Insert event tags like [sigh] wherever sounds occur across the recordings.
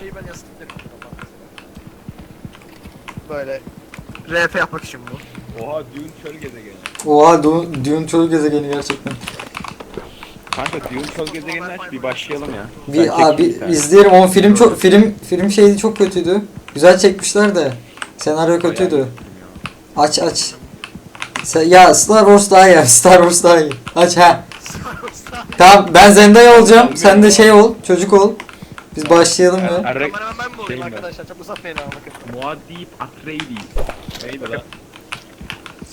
Şeyi ben yastık derim. Böyle RP yapmak için bu. Oha Dune çöl gezegeni. Oha Du- Dune çöl gezegeni gerçekten. Kanka Dune çöl gezegenini aç bir başlayalım ya. Bir abi izleyelim o film çok film film şeydi çok kötüydü. Güzel çekmişler de senaryo kötüydü. Aç aç. Sen, ya Star Wars daha iyi. Star Wars daha iyi. Aç ha. Tamam ben Zendaya olacağım. Sen de şey ol, çocuk ol. Biz başlayalım ya. Errek Kameraman ben mi olayım Şeyim ben. arkadaşlar? Çok uzatmayın ama bakın. Muad'Dib Atreides. Neydi lan?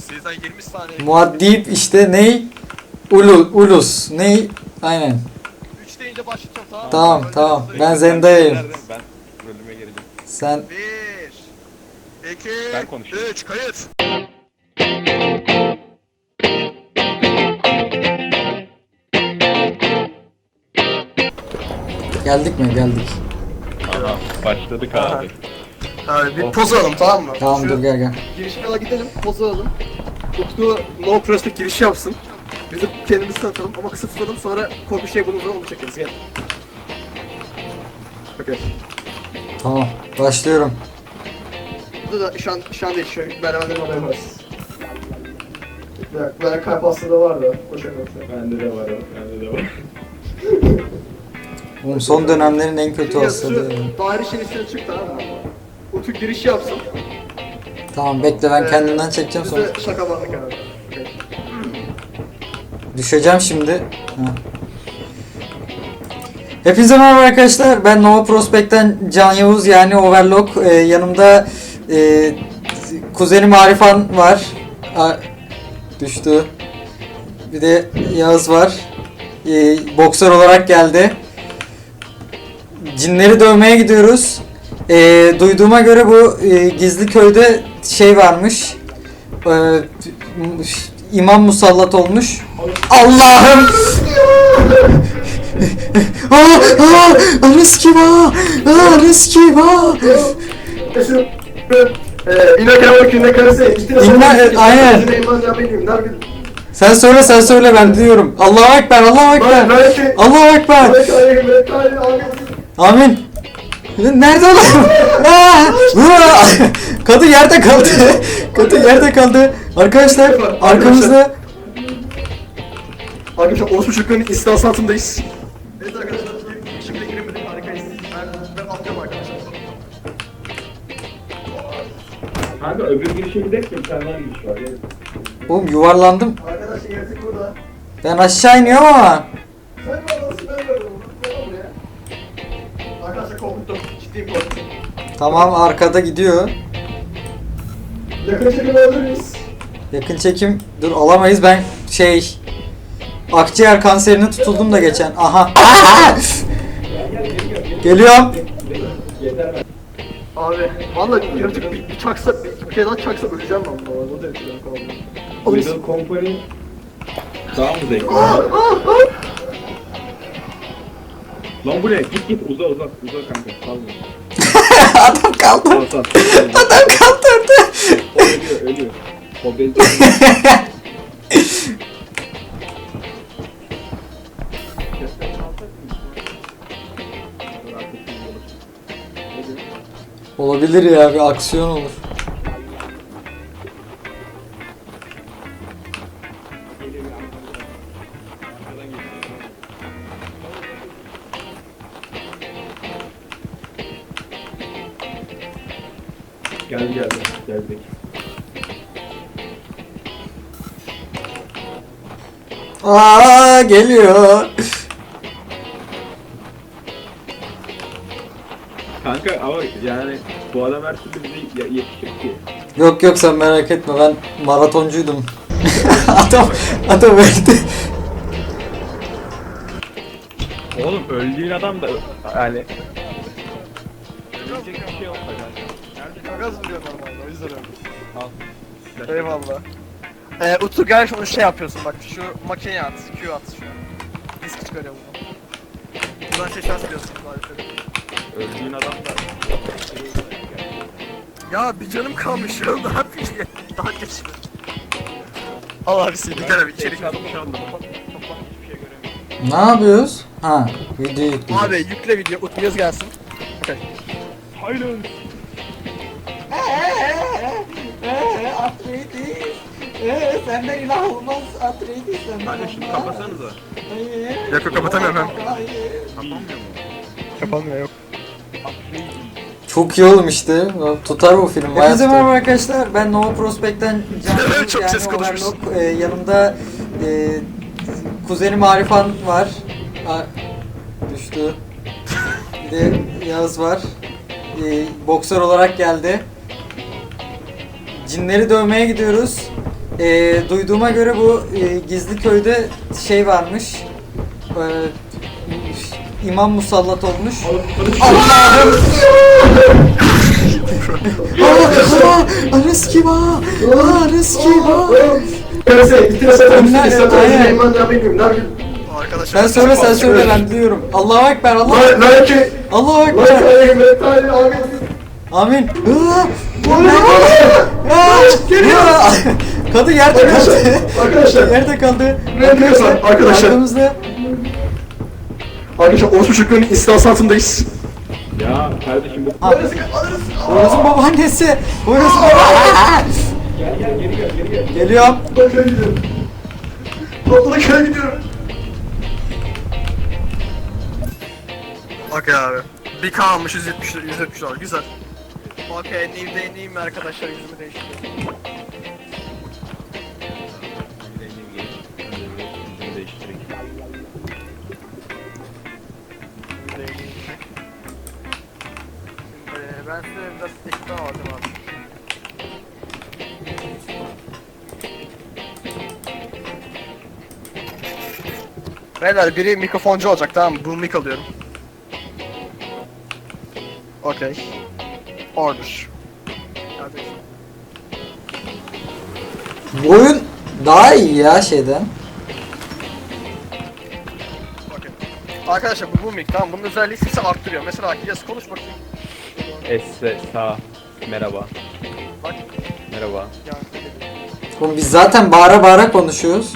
Sizden 20 saniye. Muaddip işte ney? Ulu, ulus. Ney? Aynen. 3 deyince başlayacağım tamam mı? Tamam, tamam. hızlı Ben değil. Zendaya'yım. Nereden? Ben bölüme geleceğim. Sen 1 2 Ben konuşuyorum. 3 kayıt. Geldik mi? Geldik. Aha başladık abi. Abi bir Of. poz alalım tamam mı? Tamam Şu dur gel gel. Girişe kadar gidelim, poz alalım. Utku no prospect giriş yapsın. Biz de kendimizi tanıtalım ama kısa tutalım sonra korku şey bulunca onu çekeriz gel. Okey. Tamam. Başlıyorum. Burada da şu an, şu an değil, şu merdivenlerin oraya varız. Bir böyle kalp hastalığı var da, koşamıyorum. Bende de var o. Bende de var. [laughs] Oğlum son dönemlerin en kötü hastalığı. şeyin üstüne çık tamam mı? Utku giriş yapsın. Tamam bekle ben Ee, kendimden çekeceğim sonra. şaka bandık. Düşeceğim şimdi. Hepinize merhaba arkadaşlar. Ben Nova Prospect'ten Can Yavuz yani Overlock. Ee, yanımda e, kuzenim Arifan var. A- düştü. Bir de Yağız var. Ee, boksör olarak geldi. Cinleri dövmeye gidiyoruz. Ee, duyduğuma göre bu e, gizli köyde şey varmış. Ee, imam musallat olmuş. Allah'ım! [laughs] Aa, aa, Areski va! Areski va! Şu Eee İnakara bakın karısı iki tane İnna- e, aynen. Sen söyle sen söyle ben diyorum. Allahu Ekber, Allahu Ekber. Allahu Ekber. Amin. Nerede oğlum? [laughs] Kadın yerde kaldı. [laughs] Kadın yerde kaldı. Arkadaşlar arkamızda Arkadaşlar Orospu Çocukları'nın istilası altındayız. Evet arkadaşlar şimdi giremedik harikayız. Ben, ben atlıyorum arkadaşlar. Kanka öbür girişe gidelim mi? Bir tane daha giriş var. Oğlum yuvarlandım. Arkadaşlar yaratık burada. Ben aşağı iniyorum ama. Sen de adamsın ben de adamım. Tamam arkada gidiyor. Yakın çekim alabilir miyiz? Yakın çekim dur alamayız ben şey akciğer kanserine tutuldum da geçen. Aha. [laughs] Geliyorum. Abi vallahi yaratık bir, bir çaksa bir, bir kere daha çaksa öleceğim ben bu arada. O ben kaldım. Oğlum Little Company daha mı zevkli? Lan bu ne? Git git uza uza uza kanka. Salma. [laughs] Adam kaldı. Sal sal. Adam kaldırdı. O ölüyor ölüyor. O. Olabilir ya bir aksiyon olur. Aa geliyor. Kanka ama yani bu adam her türlü bize ye- yetişir ki. Yok yok sen merak etme ben maratoncuydum. [laughs] adam adam öldü. Oğlum öldüğün adam da yani Ölecek bir şey olsa kanka. Gaz vuruyor normalde o yüzden öyle. Al. Eyvallah. Ee, Utku gel şunu şey yapıyorsun bak şu makineye at, Q at şu an. Disk çıkarıyor bunu. Buradan şey şans biliyorsun tarifleri. Öldüğün adam da Ya bir canım kalmış ya [laughs] ne yapayım ya? Daha geç. Al abi seni bir tane bir hiçbir şey göremiyorum. Ne yapıyoruz? Ha video yükleyeceğiz. Abi yükle video, Utku yaz gelsin. Okay. Silence. Eee senden ilah olmaz Atreides senden Hadi şunu kapasanıza. Hayır. Yok yok kapatamıyorum ben. Hayır. Kapanmıyor mu? Kapanmıyor yok. Çok iyi oğlum işte. Tutar bu film. Hepinize merhaba arkadaşlar. Ben Nova Prospect'ten [laughs] Can Çok yani ses konuşmuşsun. Overlock. Ee, yanımda e, kuzenim Arifan var. A- düştü. Bir de Yağız var. E, boksör olarak geldi. Cinleri dövmeye gidiyoruz. E, duyduğuma göre bu e, gizli köyde şey varmış. E, imam musallat olmuş. Allah'ım! Anas kim ha? Aa, Anas kim ha? Neyse. Ben ne ne. Arkadaşlar. Sen söyle sen söyle ben duyuyorum. Allahu Ekber Allah ki, Allahu Ekber. ben amin. Amin. Geliyor. Kadın yerde kaldı. Arkadaşlar. [laughs] Yerde kaldı. Ne yapıyorsun arkadaşlar? Arkamızda. Arkadaşlar, Orospu Şükrü'nün istilasatındayız. Ya kardeşim bu Ha. Orası babaannesi. Orası baba. Geliyorum. Bakın gidiyorum. Toplu köye gidiyorum. Okey abi. Bir K almış 170 lira, 170 dolar. Güzel. Okey, new day mi arkadaşlar yüzümü değiştiriyorum. Size biraz ekran alacağım abi. Beyler biri mikrofoncu olacak tamam mı? Bu mik alıyorum. Okey. Order. Kardeşim. Bu oyun daha iyi ya şeyden. Okey. Arkadaşlar bu bu mic tamam bunun özelliği sesi arttırıyor. Mesela Akiyas konuş bakayım. Esse sağ. Merhaba. Bak. Merhaba. Oğlum biz zaten bağıra bağıra konuşuyoruz.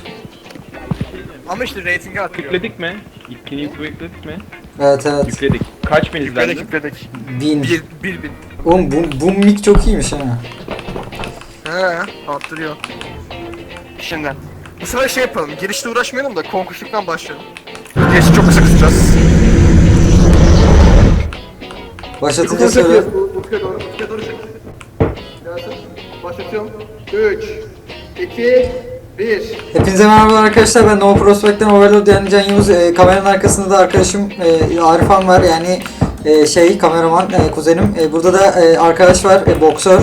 ama işte ratingi arttırıyor. Yükledik mi? İlkini yükledik mi? Evet evet. Yükledik. Kaç bin Yükledik izlendi? yükledik. Bin. Bir, bir bin. Oğlum bu, bu mic çok iyiymiş ha. He arttırıyor. Şimdi. Bu sefer şey yapalım. Girişte uğraşmayalım da konkursluktan başlayalım. Girişi çok kısa kısacağız. Başlatınca söyle. Utku'ya doğru, Utku'ya doğru çek. Gelsin. Başlatıyorum. 3, 2, 1. Hepinize merhaba arkadaşlar ben Nova Prospect'ten Overload yani Can Yavuz. E, kameranın arkasında da arkadaşım e, Arifan var yani e, şey kameraman e, kuzenim. E, burada da e, arkadaş var e, boksör.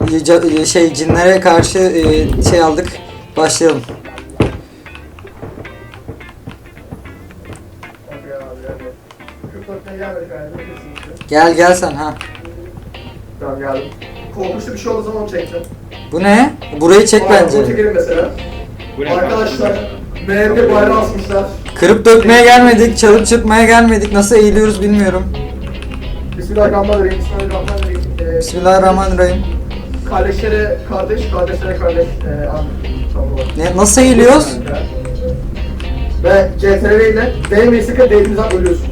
E, ca- e, şey cinlere karşı e, şey aldık. Başlayalım. Abi, yani. Kırklarına gelmedik yani, kesinlikle. Gel gel sen ha. Tamam geldim. Korkunçlu bir şey olduğu zaman onu çekeceğim. Bu ne? Burayı çek Aa, Bunu bence. çekelim mesela. Bu ne? Arkadaşlar, MHP bayrağı asmışlar. Kırıp dökmeye gelmedik, çalıp çırpmaya gelmedik. Nasıl eğiliyoruz bilmiyorum. Bismillahirrahmanirrahim. Bismillahirrahmanirrahim. Ee, Bismillahirrahmanirrahim. Kardeşlere kardeş, kardeşlere kardeş. Ee, tamam. Ne, nasıl eğiliyoruz? Ve CTRL ile değmeyi sıkı değdiğinizden ölüyorsunuz.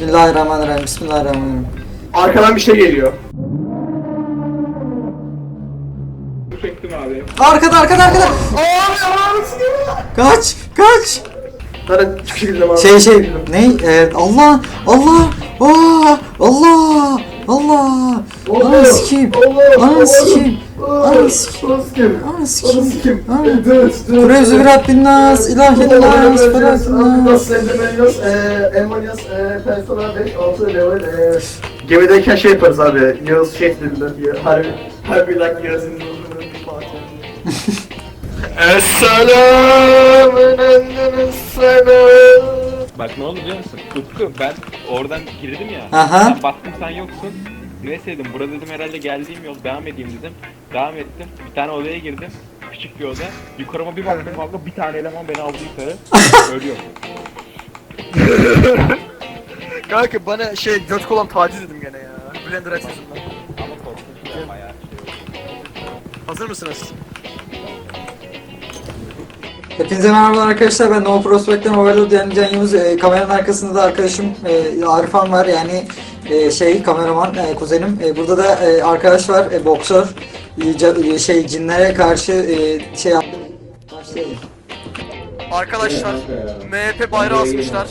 Bismillahirrahmanirrahim. Bismillahirrahmanirrahim. Arkadan bir şey geliyor. Çektim abi. Arkada arkada arkada. Kaç kaç. Şekilde var. Şey şey ne? Ee, Allah Allah Aa, Allah Allah. Ananı sikeyim. Ananı sikeyim. Ananı sikeyim. Ananı sikeyim. Ananı sikeyim. Kureyüzü bir Rabbin nas, ilahi nas, felak nas. Endermenios, Elmanios, Persona 5, 6 level. eee, Gemideyken şey yaparız abi. Yağız şey dediler. Harbi, harbi like Yağız'ın [laughs] Esselamun selam. Bak ne oldu biliyor musun? Utku ben oradan girdim ya. Aha. Ben baktım sen yoksun. Neyse dedim burada dedim herhalde geldiğim yol devam edeyim dedim. Devam ettim. Bir tane odaya girdim. Küçük bir oda. Yukarıma bir baktım valla bir tane eleman beni aldı yukarı. [laughs] Ölüyor. Kanka bana şey göt kolan taciz dedim gene ya. Blender aç yüzünden. Ama korkunç şey. Hazır mısınız? Hepinize merhabalar arkadaşlar. Ben Nova Prospect'ten Overload yani Can Yavuz. E, kameranın arkasında da arkadaşım e, Arifan var. Yani e, şey kameraman e, kuzenim. E, burada da e, arkadaş var. E, boksör. E, ca- e, şey cinlere karşı e, şey yaptı. Başlayalım. Arkadaşlar MHP bayrağı asmışlar.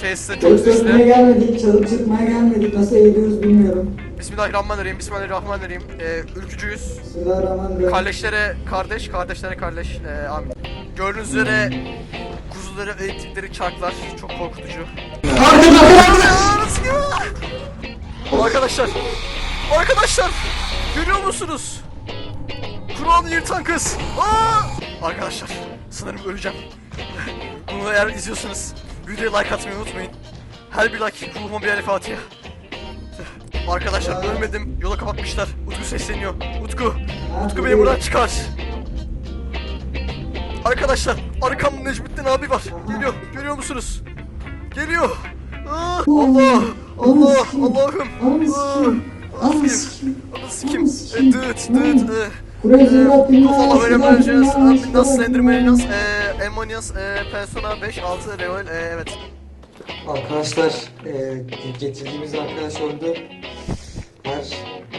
Tesise çok süslü. gelmedik, çalıp çıkmaya gelmedik. Nasıl eğiliyoruz bilmiyorum. Bismillahirrahmanirrahim. Bismillahirrahmanirrahim. Ee, ülkücüyüz. Bismillahirrahmanirrahim. Kardeşlere kardeş, kardeşlere kardeş. Ee, amin. Gördüğünüz üzere kuzuları eğittikleri çarklar çok korkutucu. Arkadaşlar, arkadaşlar, görüyor musunuz? Kur'an'ı yırtan kız. Aa! Arkadaşlar, sanırım öleceğim. [laughs] Bunu eğer izliyorsanız videoya like atmayı unutmayın. Her bir like ruhuma bir el Fatiha. Arkadaşlar ölmedim. Yola kapatmışlar. Utku sesleniyor. Utku. Utku beni buradan çıkar. Arkadaşlar arkamda Necmettin abi var. Geliyor. Görüyor musunuz? Geliyor. Aa, Allah. Allah. Allah'ım. Aa, Ananı sikim. Dıt dıt. e. Kafala veremeyeceğiz. Ambinas, Slendermanias, e, Emonias, e, Persona 5, 6, Reol, e, evet. Arkadaşlar e, getirdiğimiz arkadaş öldü. Her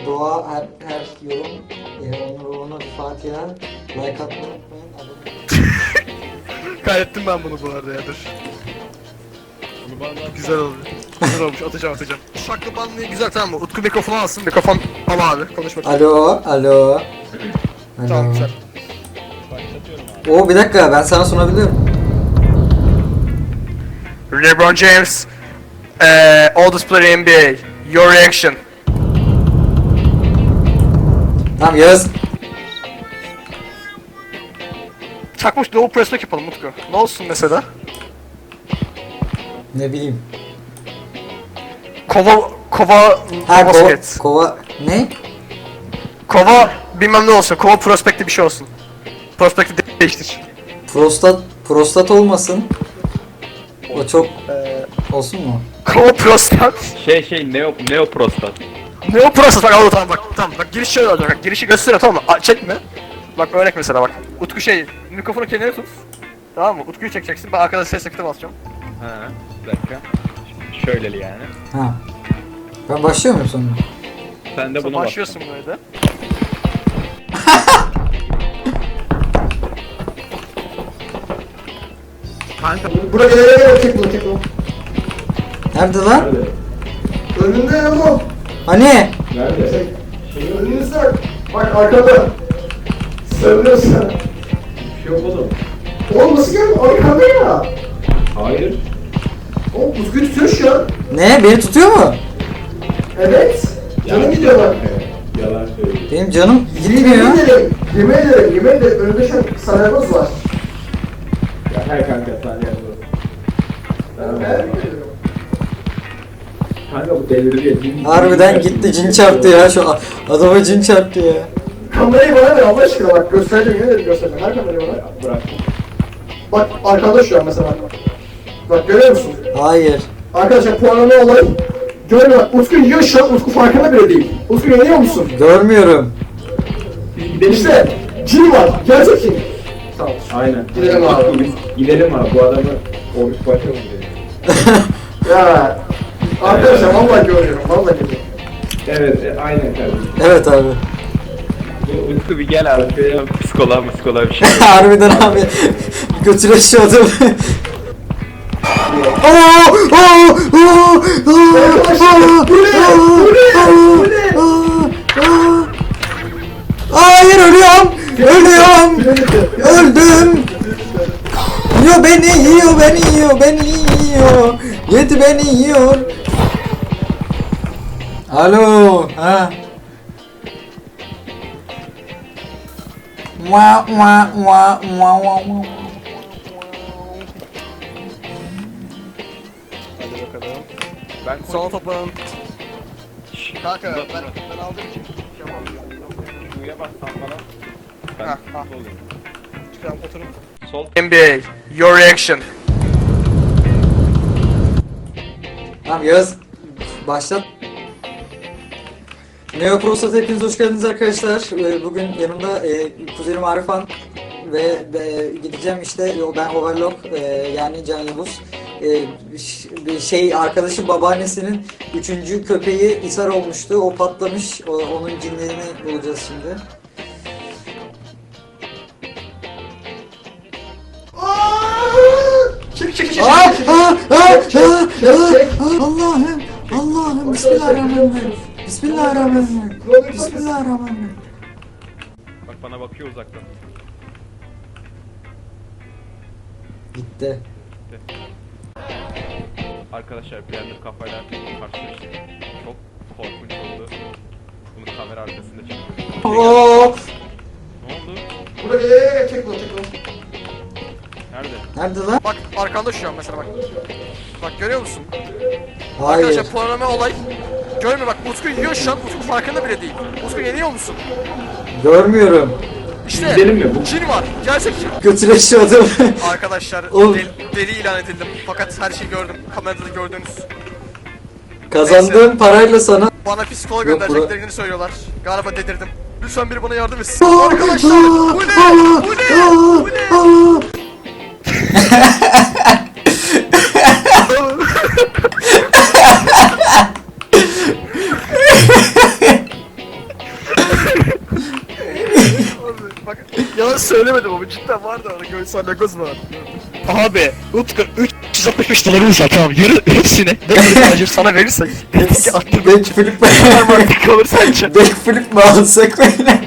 dua, her, her yorum, e, onun ruhuna bir Fatiha, like atmayı unutmayın. Abone- Kaydettim ben bunu bu arada ya dur. Bunu bana at. Güzel oldu. Güzel olmuş atacağım atacağım. Şaklı banlıyı güzel tamam mı? Utku mikrofonu alsın. Mikrofon al abi. Konuş bakalım. Alo, alo. Alo. Tamam güzel. Başlatıyorum abi. Oo bir dakika ben sana sunabiliyorum. LeBron James, uh, oldest player in NBA. Your reaction. Tamam Yağız. Çakmış Doğu Prospect yapalım Utku. Ne olsun mesela? Ne bileyim. Kova, kova Ha kova, basket. kova ne? Kova bilmem ne olsun. Kova Prospect'te bir şey olsun. Prospect'i de- değiştir. Prostat prostat olmasın. O çok olsun mu? Kova Prospect. Şey şey neo neo prostat. Ne o prostat bak al tamam bak tamam bak giriş şöyle olacak bak girişi göster tamam mı? A, çekme. Bak örnek mesela bak. Utku şey mikrofonu kendine tut. Tamam mı? Utku'yu çekeceksin ben arkada ses efekti basacağım. Ha. Bir dakika. Şöyleli yani. Ha. Ben başlıyor muyum sonra? Sen de Sonra buna başlıyorsun böyle [laughs] de. Buraya gel gel gel çek bunu çek bunu. Nerede lan? Önünde ya bu. Hani? Önünüzde. Bak arkada. Sarılıyorsun. şey yok oğlum. Oğlum nasıl geldi? Arkada ya. Hayır. Oğlum Utku'yu tutuyor şu an. Ne? Beni tutuyor mu? Evet. Canım gidiyor bak. Yalan söylüyor. Benim canım Yemin gitmiyor. ederim. Yemin ederim. Yemin ederim. Önünde şu an sarayımız var. Ya her kanka sen yanında. Ben Kanka bu cin- Harbiden gitti cin çarptı ya şu adama cin çarptı ya. Kamerayı bana ver Allah aşkına bak göstereceğim yemin ederim göstereceğim. Her kamerayı bana. Bırak. Bak arkada şu an mesela. Bak görüyor musun? Hayır. Arkadaşlar puanlama olay. Görüyor bak Utku yiyor şu an Utku farkında bile değil. Utku yanıyor musun? Görmüyorum. İşte cin var. Gerçek cin. Tamam. Aynen. Gidelim abi. Biz Gidelim abi. Bu adamı oruç başlamış diye. [laughs] Ya. Arkadaşlar vallahi görüyorum. Vallahi görüyorum. Evet. e, aynen kardeşim. Evet abi. Utku bir gel abi. Psikoloğa psikoloğa bir şey. [laughs] Harbiden abi. Bu ne? Oo! Hayır ölüyorum. Ölüyorum. Öldüm. Yiyor beni, yiyor beni, yiyor beni, yiyor. Yedi beni, yiyor. Alo, ha. Mua, mua. Hadi bakalım. Ben Son topun. Kanka ben, ben için şey yapamıyorum. Şuraya bassan bana. Ben Ha, ha. sol. Çıkalım oturun. Sol NBA, your reaction. Tamam Yağız başlat. Neo Prostat hepiniz hoş geldiniz arkadaşlar. Ee, Bugün yanımda e, kuzenim Arifan ve, gideceğim işte ben Overlock e, yani Can Yavuz e, şey arkadaşım babaannesinin üçüncü köpeği ishar olmuştu. O patlamış. Onun cinlerini bulacağız şimdi. Çek, aa, çek. Allah'ım Allah'ım Bismillahirrahmanirrahim Bismillahirrahmanirrahim Bismillahirrahmanirrahim Bak bana bakıyor uzaktan. Gitti. Arkadaşlar bir anda kafayla karşılaştık. Çok korkunç oldu. Bunu kamera arkasında çekiyorum. Oo, Ne oldu? Gel çek bunu çek bunu. Nerede? Nerede lan? Bak arkanda şu an mesela bak. Bak görüyor musun? Hayır. Arkadaşlar puanlama olay. Görmüyor bak Utku yiyor şu an Utku farkında bile değil. Utku yeniyor musun? Görmüyorum. İşte Gidelim mi? Bu cin var. Gerçek cin. Adamı. Arkadaşlar [laughs] Oğlum. deli, deli ilan edildim. Fakat her şeyi gördüm. Kamerada da gördüğünüz. Kazandığım parayla sana Bana psikoloğa Yok, göndereceklerini söylüyorlar. Galiba delirdim. Lütfen biri bana yardım etsin. Arkadaşlar bu ne? Bu ne? Söylemedim ama cidden vardı orada göğsel logoz var. Abi Utku 365 dolarımız var tamam yarı hepsini ne [laughs] sana verirsek backflip mantıklı olur sence? backflip mi alsak böyle?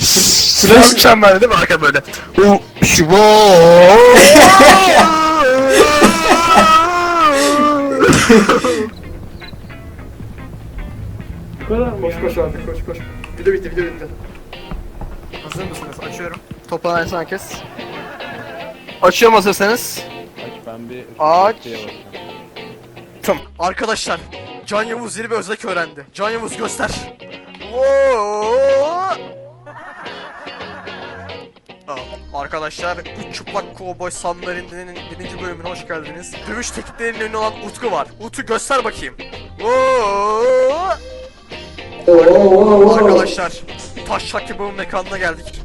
Sıra mükemmel değil mi arka böyle? O şu Koş koş abi koş koş. Video bitti video bitti. Hazır mısınız? Açıyorum. Toplanan herkes. Açıyorum hazırsanız. Aç ben bir Aç. Tamam. Arkadaşlar, Can Yavuz yeni bir özellik öğrendi. Can Yavuz göster. Oo! Aa, Arkadaşlar, Üç Çıplak Kovboy Samları'nın birinci bölümüne hoş geldiniz. Dövüş tekniklerinin ünlü olan Utku var. Utku göster bakayım. Oo! Arkadaşlar, Taşlak Kebab'ın mekanına geldik.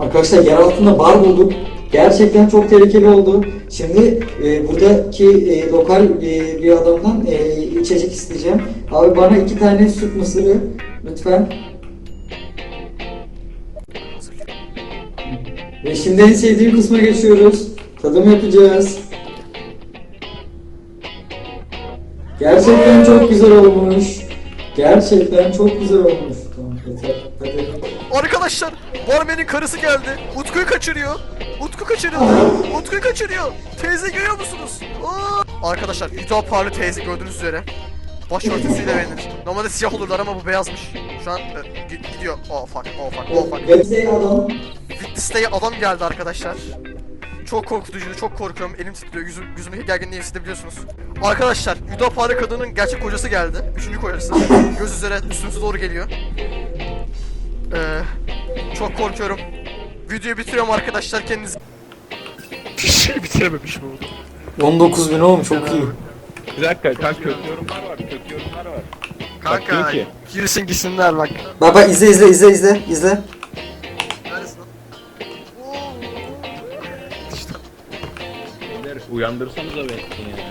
Arkadaşlar yer altında bar bulduk. Gerçekten çok tehlikeli oldu. Şimdi e, buradaki e, lokal e, bir adamdan e, içecek isteyeceğim. Abi bana iki tane süt mısırı lütfen. Ve şimdi en sevdiğim kısma geçiyoruz. Tadım yapacağız. Gerçekten çok güzel olmuş. Gerçekten çok güzel olmuş. Tamam yeter. Hadi. Arkadaşlar, barmenin karısı geldi. Utku'yu kaçırıyor. Utku kaçırıldı. Utku'yu kaçırıyor. Teyze görüyor musunuz? Aa! Arkadaşlar, Hüdaparlı teyze gördüğünüz üzere. Başörtüsüyle beğenilir. Normalde siyah olurlar ama bu beyazmış. Şu an e, gi- gidiyor. Oh fuck, oh fuck, oh fuck. Wednesday adam. Geldi arkadaşlar. Çok korkutucuydu, çok korkuyorum. Elim titriyor, yüzüm, yüzümdeki gerginliği hissedebiliyorsunuz. Arkadaşlar, Hüdaparlı kadının gerçek kocası geldi. Üçüncü kocası. Göz üzere üstümüze doğru geliyor. Çok korkuyorum. Videoyu bitiriyorum arkadaşlar kendiniz. Bir şey bitirememiş bu. 19 bin oğlum çok iyi. Bir dakika kanka kötü yorumlar var kötü yorumlar var. Kanka, diyor ki- girsin gitsinler bak. Baba izle izle izle izle izle. Beyler uyandırsanıza beni ya.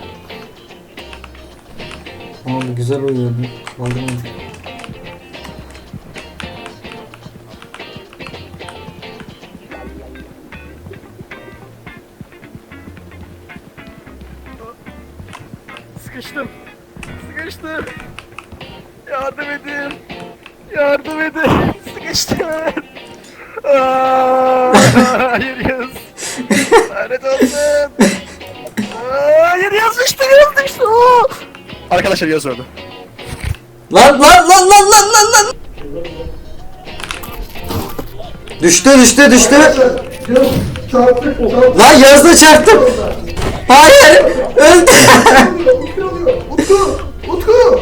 Abi güzel uyuyordun. Kaldırmadım. Sıkıştım. Sıkıştım. Aa, hayır yaz. Lanet olsun. Aa, Hayır yazmıştı yazmıştı. Aa. Arkadaşlar yaz orada. Lan lan lan lan lan lan lan. Düştü düştü düştü. Çarptık. Lan Yağız'la çarptım. Hayır öldü. Utku! Utku!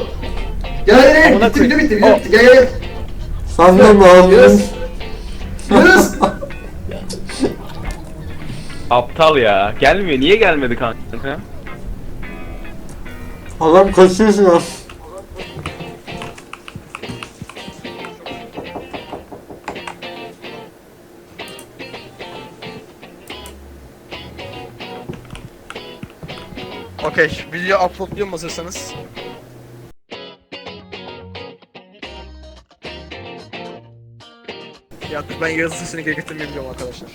Gel gel gel bitti video bitti video bitti gel gel gel. Senden mi aldın? Yunus. Aptal ya. Gelmiyor. Niye gelmedi kanka? Adam kaçıyor şu an. Okey, video uploadluyor mu hazırsanız? Dur ben yazı sesini getirmeyi biliyorum arkadaşlar.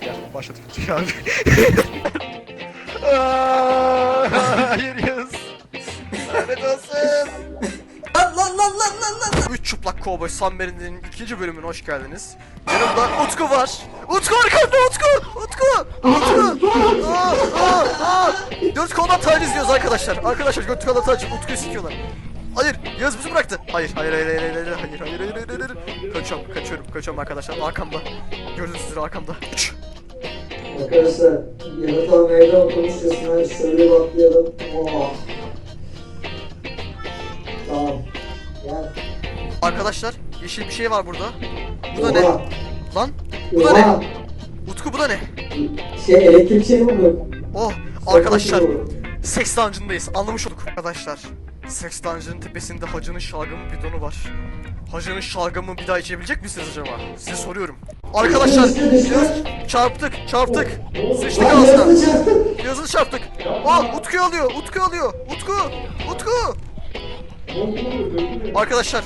Gel başladık abi. [laughs] Hayır Yağız. Lanet olsun. Lan lan lan lan lan lan. Üç çıplak kovboy Sunburn'in ikinci bölümüne hoş geldiniz. Yanımda Utku var. Utku arkamda Utku. Utku. Utku. Aa, aa, aa. Dört koldan taciz diyoruz arkadaşlar. Arkadaşlar dört koldan taciz. Utku'yu sikiyorlar. Hayır, Yağız bizi bıraktı. Hayır, hayır, hayır, hayır, hayır, hayır, hayır, hayır, hayır, hayır, hayır. Kaçıyorum, kaçıyorum, kaçıyorum arkadaşlar. Arkamda. Gördünüz sizleri arkamda. Arkadaşlar yaratığa meydan konuşuyorsun. Şöyle atlayalım. Oh. Tamam. Gel. Arkadaşlar, yeşil bir şey var burada. Bu da ne? Lan, bu da Oha. ne? Utku bu da ne? Şey elektrik şey mi bu? Oh, arkadaşlar, Seks Dungeon'dayız. Anlamış olduk. Arkadaşlar, Seks Dungeon'ın tepesinde hacının şalgamı bidonu var. Hacının şalgamı bir daha içebilecek misiniz acaba? Size soruyorum. Arkadaşlar, Yağız, çarptık, çarptık. Sıçtık ağzına. Yazını çarptık. Aa, Utku alıyor, Utku alıyor. Utku, Utku. Arkadaşlar,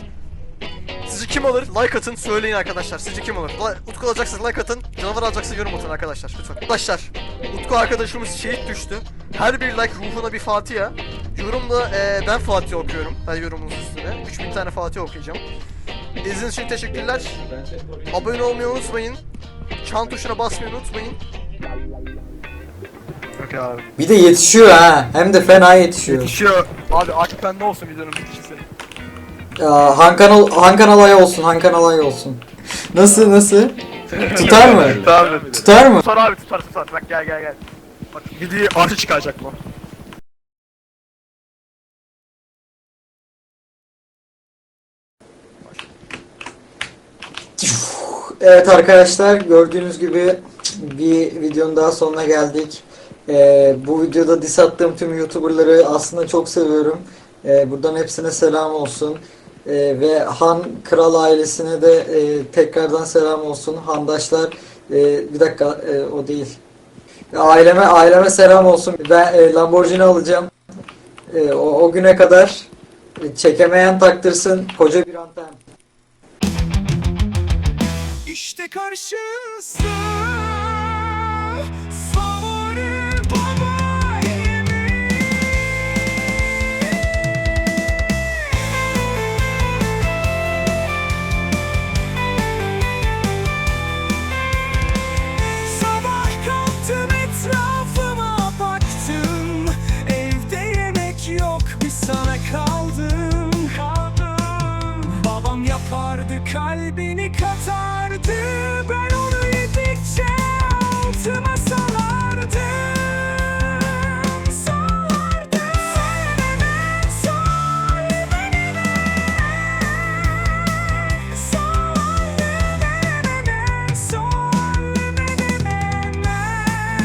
sizce kim alır? Like atın, söyleyin arkadaşlar. Sizce kim alır? La- Utku alacaksanız like atın, canavar alacaksa yorum atın arkadaşlar lütfen. Arkadaşlar, Utku arkadaşımız şehit düştü. Her bir like ruhuna bir Fatiha. Yorumda eee, ben Fatih okuyorum. Ben yorumunuz üstüne. 3000 tane Fatih okuyacağım. İzlediğiniz için teşekkürler. Abone olmayı unutmayın. Çan tuşuna basmayı unutmayın. Okey abi. Bir de yetişiyor ha. Hem de fena yetişiyor. Yetişiyor. Abi artık ben ne olsun videonun bitişisi. Ya Han kanal Han kanal ayı olsun. Han kanal ayı olsun. Nasıl nasıl? Tutar mı? Tamam. Tutar mı? Tutar abi tutar tutar. Bak gel gel gel. Bak video artı çıkacak bu. Evet arkadaşlar gördüğünüz gibi bir videonun daha sonuna geldik. Ee, bu videoda diss attığım tüm YouTuber'ları aslında çok seviyorum. Ee, buradan hepsine selam olsun. Ee, ve Han Kral ailesine de e, tekrardan selam olsun. Handaşlar e, bir dakika e, o değil. Aileme aileme selam olsun. Ben e, Lamborghini alacağım. E, o, o güne kadar çekemeyen taktırsın koca bir anten işte karşısın